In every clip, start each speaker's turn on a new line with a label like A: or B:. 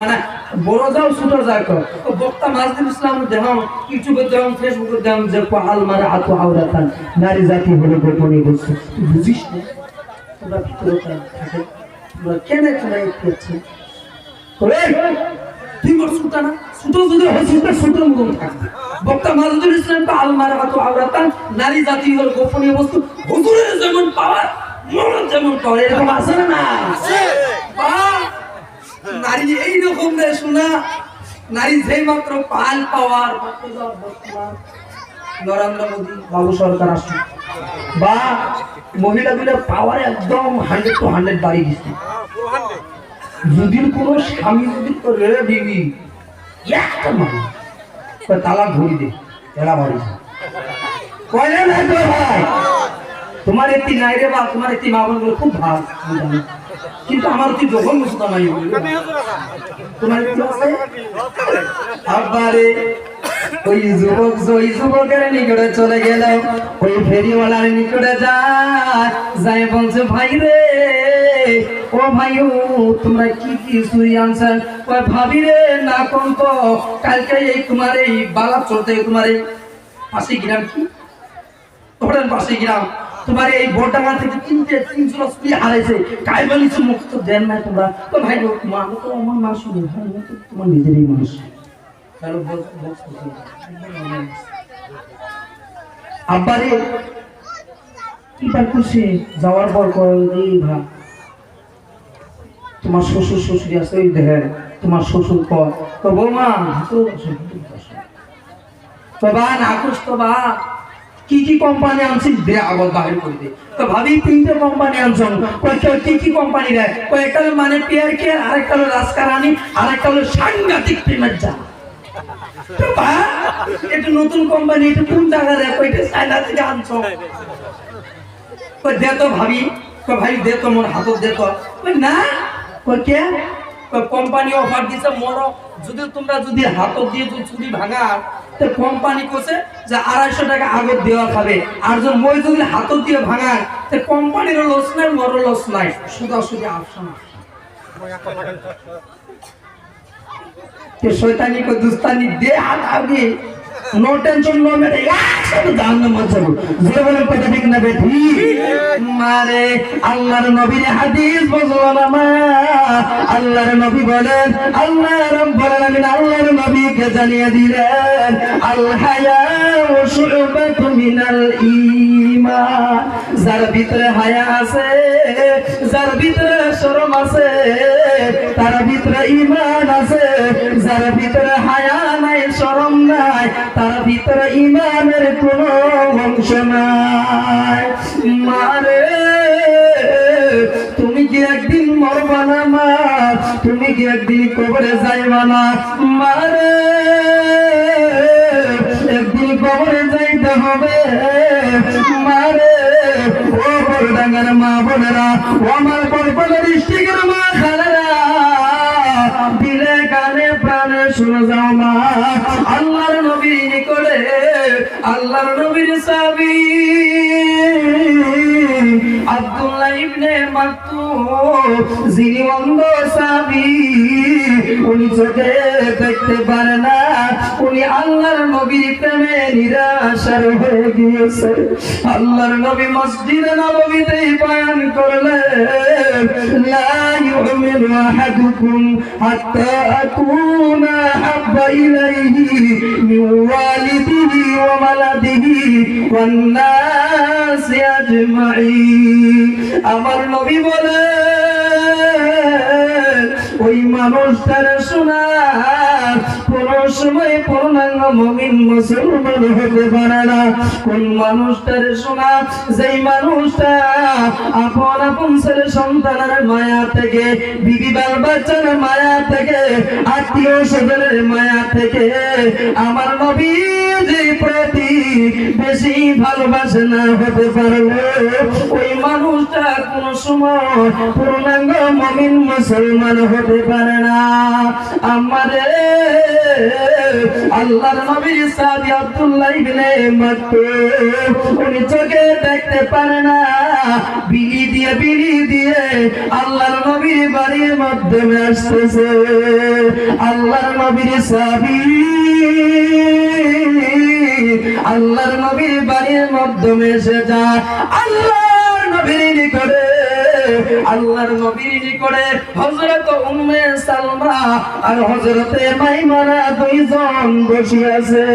A: মানে বড় যাও ছোট যাক বক্তা মাজদিন ইসলাম ইউটিউবে ফেসবুকে যে পাহাল মারে আতো আওরাতান নারী জাতি হলো গোপনে বলছে তুই বুঝিস না? তোমরা ভিতরে থাকে? তোমরা কেন তোমরা এই করছ? তুই মোর ছোট না? ছোট যদি ছোট ছোট মতন থাকবে। বক্তা মাজদিন ইসলাম পাহাল মারে আতো আওরাতান নারী জাতি হলো গোপনীয় বস্তু। হুজুরের যেমন পাওয়ার মোর যেমন পাওয়ার এরকম আছে না! নারী এইরকম রে শোনা নারী যেই মাত্র পাল পাওয়ার নরেন্দ্র মোদী বাবু সরকার আসছে বা মহিলাগুলো পাওয়ার একদম হান্ড্রেড টু হান্ড্রেড বাড়ি গেছে যদি কোনো স্বামী যদি রে দিবি, একটা মানুষ তালা ঘুরি দে, এরা বাড়ি যা। কয় না তোমার একটি নাই রে বা, তোমার একটি মা বোনগুলো খুব ভালো। কিন্তু আমার তুই যখন মুসুদা নাই। তোমার কি আছে? ওই যুবক, ওই যুবকের নিকটে চলে গেল ওই ফেরিওয়ালার নিকটে যায় বলছে, ভাই রে, ও ভাই তোমরা কি কি চুরি আনছেন ওই ভাবি রে, না কোন তো, কালকে এই তোমার এই বালা চলতে তোমার এই পাশে গ্রাম কি? ওটার পাশে গ্রাম? তোমার এই বোর্ডাঙ্গা থেকে তিনটে তিনশো স্কুলে হারাইছে। কাই বলিছে মুখ তো দেন না তোমরা। তো ভাই মা তো আমার মা শুনে ভাই তো তোমার নিজেরই মানুষ। আব্বারে কি খুশি যাওয়ার পর কয় এই ভাই তোমার শ্বশুর শ্বশুরি আছে ওই দেখেন তোমার শ্বশুর কর তো বৌমা তো তো বা নাকুশ তো বা কি কি কোম্পানি আনছিস? দে, আবার বাহির করে দে। তো ভাবি, তিনটে কোম্পানি আনছন কি কি কোম্পানি দেয় একটা হলো মানে পিয়ার কেয়ার আরেকটা হলো রাজকারানি আরেকটা হলো সাংঘাতিক প্রেমের যা এটা নতুন কোম্পানি এটা কোন জায়গা দেয় এটা চায়না থেকে আনছো দে তো ভাবি। ভাই, দে তো, মোর হাতত দে তো। না। কে? কোম্পানি অফার দিছে মোর যদি তোমরা যদি হাত দিয়ে যদি ছুরি ভাঙা কোম্পানি করছে যে আড়াইশো টাকা আগত দেওয়া হবে আর যদি মই যদি হাত দিয়ে ভাঙা তো কোম্পানিরও লস নাই, মোরও লস নাই। সুদা সুদি সুদে আপশন শৈতানি কো দুস্তানি দে হাত আগে। నో టెన్షన్ నో మీద దాన్నం వచ్చారు జీవనం పథకం పెట్టి মারে, আল্লাহর নবীর হাদিস বুঝলো না মা। আল্লাহর নবী বলেন, আল্লাহ রব্বুল আলামিন আল্লাহর নবীকে জানিয়ে দিলেন, আল হায়া শুউবাতু মিনাল ঈমান। যার ভিতরে হায়া আছে, যার ভিতরে শরম আছে, তার ভিতরে ঈমান আছে, যার ভিতরে হায়া শরম নাই, তার ভিতরে ঈমানের কোনো অংশ নাই। মারে, তুমি কি একদিন মরবা না মা? তুমি কি একদিন কবরে যাইবা না? মারে, একদিন কবরে যাইতে হবে। মারে, ও বড়ডাঙ্গার মা বোনেরা, ও আমার বড় ডিস্ট্রিক্টের মা আল্লাহর নবীর সাবি। আব্দুল্লাহ ইবনে মাকতুম যিনি অন্ধ সাবি। উনি চোখে দেখতে পারে না। উনি আল্লাহর নবীর প্রেমে নিরাশার হয়ে গিয়েছে। আল্লাহর নবী মসজিদে নববীতে বয়ান করলেন, লা ইউমিনু আহাদুকুম হাত্তা আকুনা হাব্বা ইলাইহি ওয়ালিদিহি ওয়া ওয়ালাদিহি ওয়ান নাসি আজমাইন। আমার নবী বলেন মানুষটার শোনা কোন সময় পূর্ণাঙ্গ মমিন মুসলমান হতে পারে না। কোন মানুষটার শোনা যেই মানুষটা আপন আপন সন্তানের মায়া থেকে, বিবি বাল বাচ্চার মায়া থেকে, আত্মীয় স্বজনের মায়া থেকে, আমার নবী যে প্রতি বেশি ভালোবাসে না হতে পারলে, ওই মানুষটা পূর্ণাঙ্গ মমিন মুসলমান হতে পারে না। আমাদের আল্লাহর নবীর সাহাবী আব্দুল্লাহ ইবনে মাকতুম উনি চোখে দেখতে পারে না। বিলি দিয়ে বিলি দিয়ে আল্লাহর নবীর বাড়ির মাধ্যমে আসতেছে। আল্লাহর নবীর সাহাবী, আল্লাহর নবীর বাড়ির মাধ্যমে এসে যায়। আল্লাহর নবীর নিকটে আল্লাহর নবীর নিকটে হযরত উম্মে সালমা আর হযরতে মাইমানা দুইজন বসে আছে।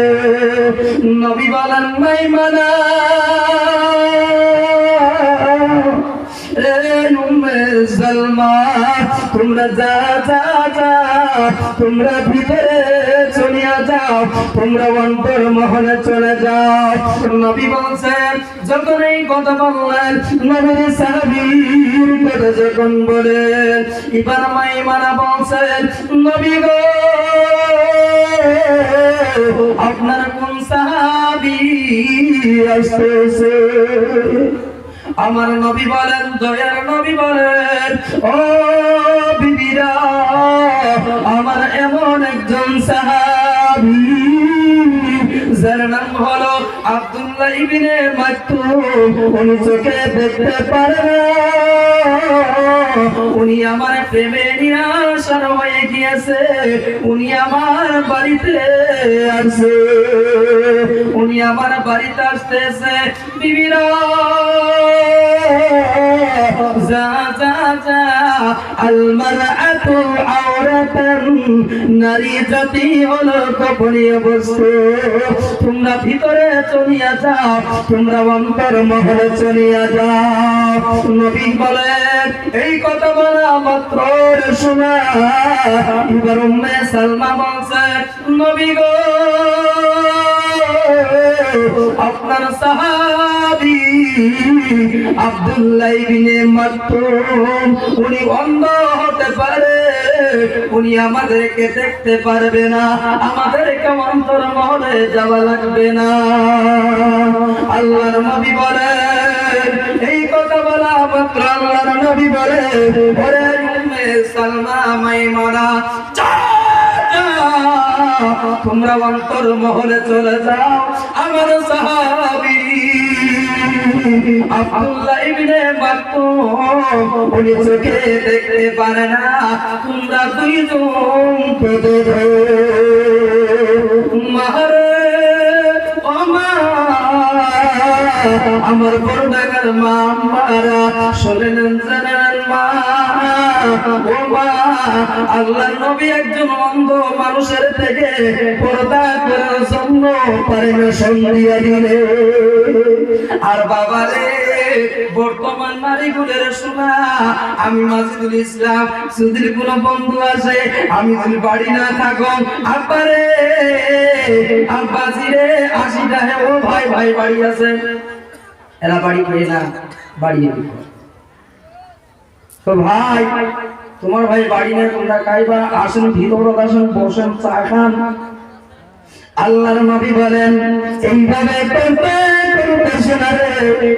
A: নবী বলেন, মাইমানা রে তোমরা যা তোমরা ভিতরে চলিয়া যাও, তোমরা অন্তর মহলে চলে যাও। নবী বলছেন, যখন কথা বললেন, নবীর সাহাবীর কথা যখন বলেন, এবার মাইমানা বলছেন, নবী গো, আপনার কোন সাহাবী আসতেছে? আমার নবী বলেন, দয়ার নবী বলেন, ও বিবিরা, আমার এমন একজন সাহাবী, যার নাম হলো আব্দুল্লাহ ইবনে মাকতুম। উনি চোখে দেখতে পারে উনি আমার প্রেমে নিরাশার হয়ে গিয়েছে। উনি আমার বাড়িতে আসছে উনি আমার বাড়িতে আসতেছে। বিবিরা যা যা যা। তোমরা ভিতরে চলিয়া যাও, তোমরা অন্তর মহলে চলিয়া যাও। নবী বলেন, এই কথা বলা মাত্র শোনা। সালমা বলছে, নবী গো আপনার সাহাবী আব্দুল্লাহ ইবনে মাকতুম, উনি অন্ধ হতে পারে, উনি আমাদেরকে দেখতে পারবে না, আমাদেরকে অন্তর মহলে যাওয়া লাগবে না। আল্লাহর নবী বলেন এই কথা বলা মাত্র আল্লাহর নবী বলে উম্মে সালমা মাইমুনা তোমরা অন্তর মহলে চলে যাও। আমার সাহাবী চোখে দেখতে পারে না। তোমরা আমার বড় ডাকার মা মারা শোনেন, জানেন মা। আল্লাহ নবী একজন অন্ধ মানুষের থেকে পর্দা করার জন্য পারেন সন্ধিয়া দিলে। আর বাবা রে, বর্তমান শোনা, আমি মাজিদুল ইসলাম কোনো বন্ধু আসে, আমি যদি বাড়ি না থাকো আব্বারে আব্বাজি রে আসিটা হে ও ভাই ভাই বাড়ি আছে। এরা বাড়ি পেয়ে না, বাড়ি তো ভাই, তোমার ভাই বাড়ি নেই তোমরা কাইবা আসেন ভিতর আসেন, বসেন, চা খান। আল্লাহর নবী বলেন, এইভাবে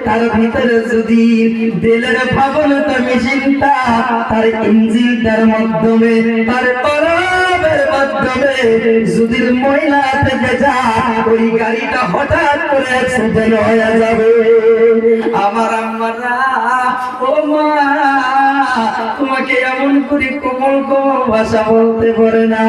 A: তার ভিতরে যদি দিলের ভাবনতা মেশিনটা তার ইঞ্জিনটার মাধ্যমে, তার কলমের মাধ্যমে যদি ময়লা থেকে যায়, ওই গাড়িটা হঠাৎ করে অ্যাক্সিডেন্ট হয়ে যাবে। আমার আম্মারা, ও মা তোমাকে এমন করে কোমল কোমল ভাষা বলতে পারে না।